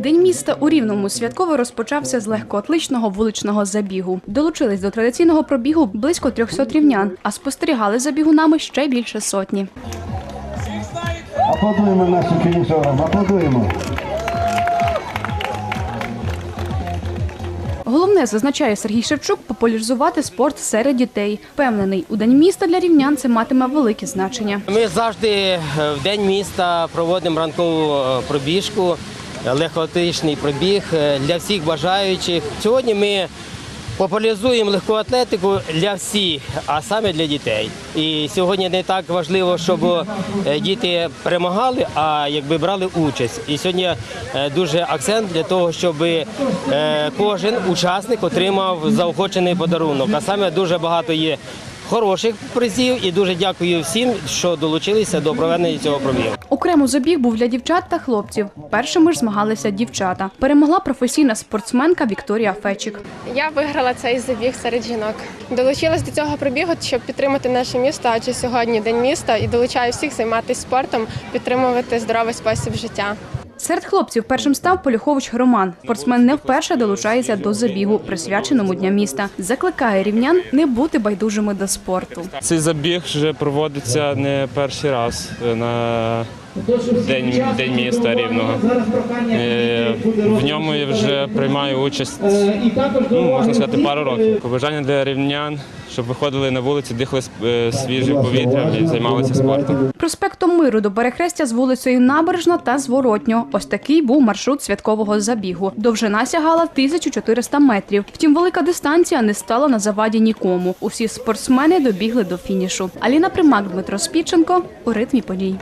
День міста у Рівному святково розпочався з легкоатличного вуличного забігу. Долучились до традиційного пробігу близько 300 рівнян, а спостерігали за бігунами ще більше сотні. Аплодуємо нашим фінішерам, аплодуємо. Головне, зазначає Сергій Шевчук, популяризувати спорт серед дітей. Впевнений, у день міста для рівнян це матиме велике значення. Ми завжди е, в день міста проводимо ранкову е, пробіжку, легкоатлетичний пробіг е, для всіх бажаючих. Сьогодні ми популяризуємо легку атлетику для всіх, а саме для дітей. І сьогодні не так важливо, щоб е, діти перемагали, а якби брали участь. І сьогодні е, дуже акцент для того, щоб кожен учасник отримав заохочений подарунок. А саме дуже багато є хороших призів і дуже дякую всім, що долучилися до проведення цього пробігу. Окремо забіг був для дівчат та хлопців. Першими ж змагалися дівчата. Перемогла професійна спортсменка Вікторія Фечик. Я виграла цей забіг серед жінок. Долучилась до цього пробігу, щоб підтримати наше місто, адже сьогодні день міста і долучаю всіх займатися спортом, підтримувати здоровий спосіб життя. Серед хлопців першим став Поліхович Роман. Спортсмен не вперше долучається до забігу, присвяченому дня міста. Закликає рівнян не бути байдужими до спорту. Цей забіг вже проводиться не перший раз е, на день, день міста рівного. Е, В ньому я вже приймаю участь, ну, можна сказати, пару років. Побажання для рівнян, щоб виходили на вулиці, дихали е, свіжим повітрям і займалися спортом. Проспектом Миру до перехрестя з вулицею Набережна та Зворотньо. Ось такий був маршрут святкового забігу. Довжина сягала 1400 метрів. Втім, велика дистанція не стала на заваді нікому. Усі спортсмени добігли до фінішу. Аліна Примак, Дмитро Спіченко у ритмі подій.